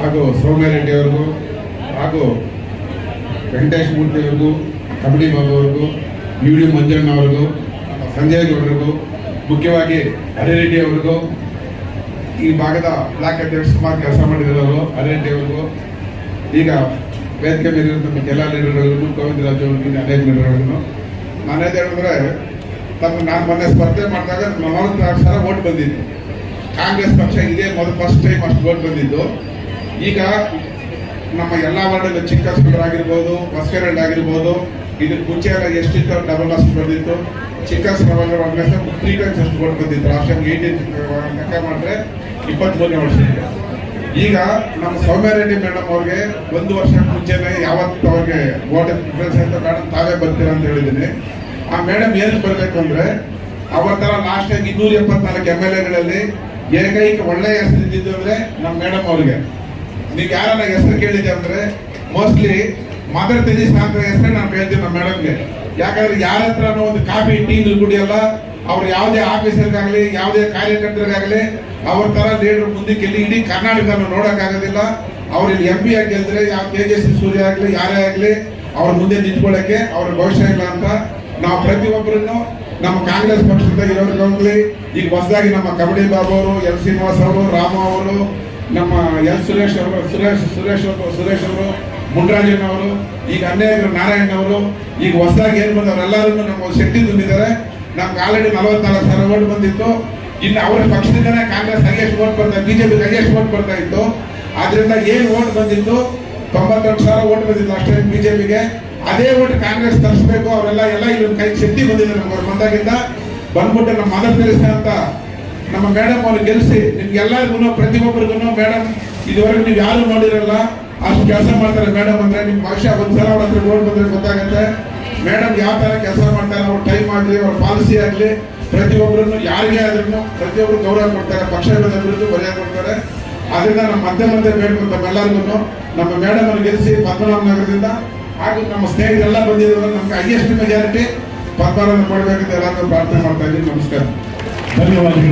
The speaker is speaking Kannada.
ಹಾಗೂ ಸೌಮ್ಯರೆಡ್ಡಿ ಹಾಗೂ ವೆಂಕಟೇಶ್ ಮೂರ್ತಿ ಕಬಡ್ಡಿ ಬಾಬು ಯು ಡಿ ಮಂಜಣ್ಣ ಅವ್ರಿಗೂ ಸಂಜಯ್ ಗೌಡರಿಗೂ ಮುಖ್ಯವಾಗಿ ಹರಿರೆಡ್ಡಿ ಅವ್ರಿಗೂ ಈ ಭಾಗದ ಬ್ಲಾಕ್ ಅಧ್ಯಕ್ಷ ಸುಮಾರು ಕೆಲಸ ಮಾಡಿದವರು ಹರಿರೆಡ್ಡಿ ಅವ್ರಿಗೂ ಈಗ ವೇದಿಕೆ ಮೇಲಿರೋ ನಮ್ಮ ಎಲ್ಲ ಲೀಡರ್ಗಳಿಗೂ, ಗೋವಿಂದರಾಜ್ ಅವ್ರಿಗೂ ಅನೇಕ ಲೀಡರ್ಗಳಿಗೂ. ನಾನೇನು ಹೇಳಿದ್ರೆ ತಮ್ಮ ನಾನು ಮೊನ್ನೆ ಸ್ಪರ್ಧೆ ಮಾಡಿದಾಗ ನಲವತ್ನಾಲ್ಕು ಸಾವಿರ ಓಟ್ ಬಂದಿತ್ತು. ಕಾಂಗ್ರೆಸ್ ಪಕ್ಷ ಇದೇ ಮೊದಲು ಫಸ್ಟ್ ಟೈಮ್ ಅಷ್ಟು ಓಟ್ ಬಂದಿದ್ದು ಈಗ ನಮ್ಮ ಎಲ್ಲ ವಾರ್ಡಲ್ಲಿ ಚಿಕ್ಕ ಆಗಿರ್ಬೋದು ಹೊಸಕೆರಳ್ಳಿ ಆಗಿರ್ಬೋದು ಇದು ಮುಂಚೆ ಎಲ್ಲ ಎಷ್ಟಿತ್ತು ಡಬಲ್ ಅಷ್ಟು ಬಂದಿತ್ತು. ಚಿಕ್ಕ ತ್ರೀ ಟೈಮ್ಸ್ ಅಷ್ಟು ಓಟ್ ಬಂದಿತ್ತು. ಲಾಸ್ಟ್ ಟೈಮ್ ಏಯ್ಟೀನ್ ಲೆಕ್ಕ ಮಾಡಿದ್ರೆ ಇಪ್ಪತ್ಮೂರನೇ ವರ್ಷ ಈಗ ನಮ್ಮ ಸೌಮ್ಯರೆಡ್ಡಿ ಮೇಡಮ್ ಅವ್ರಿಗೆ ಒಂದು ವರ್ಷ ಮುಂಚೆನೆ ಯಾವತ್ತು ಅವ್ರಿಗೆ ಓಟ್ ಪ್ರಿಫರೆನ್ಸ್ ತಾವೇ ಬರ್ತೀರಾ ಅಂತ ಹೇಳಿದ್ದೀನಿ. ಆ ಮೇಡಮ್ ಏನಕ್ಕೆ ಬರಬೇಕು ಅಂದ್ರೆ ಅವತ್ತರ ಲಾಸ್ಟ್ ಆಗಿ ಇನ್ನೂರ ಎಪ್ಪತ್ನಾಲ್ಕು ಎಂ ಎಲ್ ಎಗಳಲ್ಲಿ ಏಕೈಕ ಒಳ್ಳೆಯ ಹೆಸರು ಇದ್ದಿದ್ದು ಅಂದ್ರೆ ನಮ್ಮ ಮೇಡಮ್ ಅವ್ರಿಗೆ. ನೀವು ಯಾರನ್ನ ಹೆಸರು ಕೇಳಿದೆ ಅಂದ್ರೆ ಮೋಸ್ಟ್ಲಿ ಮದರ್ ತೆರೀಸಾ ಅಂತ ಹೆಸರೇ ನಾನು ಕೇಳ್ತೀನಿ ನಮ್ಮ ಮೇಡಮ್ಗೆ ಯಾಕಂದ್ರೆ ಯಾರ ಹತ್ರನೂ ಒಂದು ಕಾಫಿ, ಟೀ ಕುಡಿಯಲ್ಲ. ಅವ್ರು ಯಾವುದೇ ಆಫೀಸರ್ಗಾಗಲಿ, ಯಾವುದೇ ಕಾರ್ಯಕರ್ತರಿಗಾಗಲಿ, ಅವ್ರ ತರ ಲೀಡರ್ ಮುಂದಕ್ಕೆ ಇಲ್ಲಿ ಇಡೀ ಕರ್ನಾಟಕ ನೋಡೋಕ್ಕಾಗೋದಿಲ್ಲ. ಅವ್ರು ಇಲ್ಲಿ ಎಂ ಪಿ ಆಗಿ ಯಾವ ತೇಜಸ್ವಿ ಸೂರ್ಯ ಆಗಲಿ, ಯಾರೇ ಆಗಲಿ, ಅವ್ರ ಮುಂದೆ ನಿಂತ್ಕೊಳ್ಳೋಕ್ಕೆ ಅವ್ರ ಭವಿಷ್ಯ ಇಲ್ಲ ಅಂತ ನಾವು ಪ್ರತಿಯೊಬ್ಬರನ್ನು ನಮ್ಮ ಕಾಂಗ್ರೆಸ್ ಪಕ್ಷದ ಇರೋರ್ಗಾಗ್ಲಿ ಈಗ ಹೊಸದಾಗಿ ನಮ್ಮ ಕಬಡ್ಡಿ ಬಾಬು ಅವರು ಎಲ್ ಶ್ರೀನಿವಾಸ್ ಅವರು, ರಾಮ ಅವರು, ನಮ್ಮ ಎಲ್ ಸುರೇಶ್ ಅವರು, ಸುರೇಶ್ ಸುರೇಶ್ ಅವರು ಸುರೇಶ್ ಅವರು ಮುಂಡ್ರಾಜನ್ ಅವರು, ಈಗ ಅನ್ಯಾಯ ನಾರಾಯಣ್ ಅವರು, ಈಗ ಹೊಸದಾಗಿ ಏನು ಬಂದವರು ಎಲ್ಲರೂ ನಮ್ಮ ಶಕ್ತಿ ತುಂಬಿದ್ದಾರೆ ನಮ್ಗೆ ಆಲ್ರೆಡಿ ನಲವತ್ನಾಲ್ಕು ಸಾವಿರ ಓಟ್ ಬಂದಿತ್ತು. ಇನ್ನು ಅವರ ಪಕ್ಷದಿಂದನೇ ಕಾಂಗ್ರೆಸ್ ಹೈಯೆಸ್ಟ್ ಓಟ್ ಬರ್ತಾ ಬಿಜೆಪಿ ಹೈಯೆಸ್ಟ್ ಓಟ್ ಬರ್ತಾ ಇತ್ತು. ಆದ್ರಿಂದ ಏನು ಓಟ್ ಬಂದಿತ್ತು? ತೊಂಬತ್ತೆರಡು ಸಾವಿರ ಓಟ್ ಬಂದಿತ್ತು ಅಷ್ಟೇ ಬಿಜೆಪಿಗೆ ಅದೇ ಒಟ್ಟು ಕಾಂಗ್ರೆಸ್ ತರಿಸ್ಬೇಕು, ಅವರೆಲ್ಲ ಎಲ್ಲ ಇಲ್ಲಿ ಕೈ ಶಕ್ತಿ ಬಂದಿದೆ ನಮ್ಗೆ ಅವ್ರು ಬಂದಾಗಿಂದ. ಬಂದ್ಬಿಟ್ಟು ನಮ್ಮ ಮದರ್ ತೆರೇಸಾ ಅಂತ ನಮ್ಮ ಮೇಡಮ್ ಅವ್ರು ಗೆಲ್ಸಿ ನಿಮ್ಗೆಲ್ಲರಿಗೂ ಪ್ರತಿಯೊಬ್ಬರಿಗೂ ಮೇಡಮ್ ಇದುವರೆಗೂ ನೀವು ಯಾರು ನೋಡಿರಲ್ಲ, ಅಷ್ಟು ಕೆಲಸ ಮಾಡ್ತಾರೆ ಮೇಡಮ್ ಅಂದ್ರೆ ನಿಮ್ ಭಾಷೆ ಒಂದ್ಸಲ ಅವ್ರ ಹತ್ರ ನೋಡ್ ಬಂದ್ರೆ ಗೊತ್ತಾಗತ್ತೆ. ಮೇಡಮ್ ಯಾವ ತರ ಕೆಲಸ ಮಾಡ್ತಾರೆ, ಅವ್ರ ಟೈಮ್ ಆಗಲಿ, ಅವ್ರ ಪಾಲಿಸಿ ಆಗಲಿ ಪ್ರತಿಯೊಬ್ಬರನ್ನು ಯಾರಿಗೇ ಆದ್ರೂ ಪ್ರತಿಯೊಬ್ಬರು ಗೌರವ ಕೊಡ್ತಾರೆ, ಪಕ್ಷ ವಿರೋಧಿ ಮರ್ಯಾದೆ ಕೊಡ್ತಾರೆ. ಅದರಿಂದ ನಮ್ಮ ಮತ್ತೆ ಮಧ್ಯೆ ಬೇಡ್ಕೊಂಡು ಎಲ್ಲರಿಗೂ ನಮ್ಮ ಮೇಡಮ್ ಅವ್ರು ಗೆಲ್ಲಿಸಿ ಪದ್ಮನಾಭ ನಗರದಿಂದ ಹಾಗೂ ನಮ್ಮ ಸ್ನೇಹಿತರೆಲ್ಲ ಬಂದಿದ್ದಾರೆ. ನಮ್ಗೆ ಹೈಯೆಸ್ಟ್ ಮೆಜಾರಿಟಿ ಪದ್ಮನಾಭ ಕೊಡಬೇಕಂತ ಎಲ್ಲರೂ ಪ್ರಾರ್ಥನೆ ಮಾಡ್ತಾ ಇದ್ದೀನಿ. ನಮಸ್ಕಾರ. ಧನ್ಯವಾದಗಳು.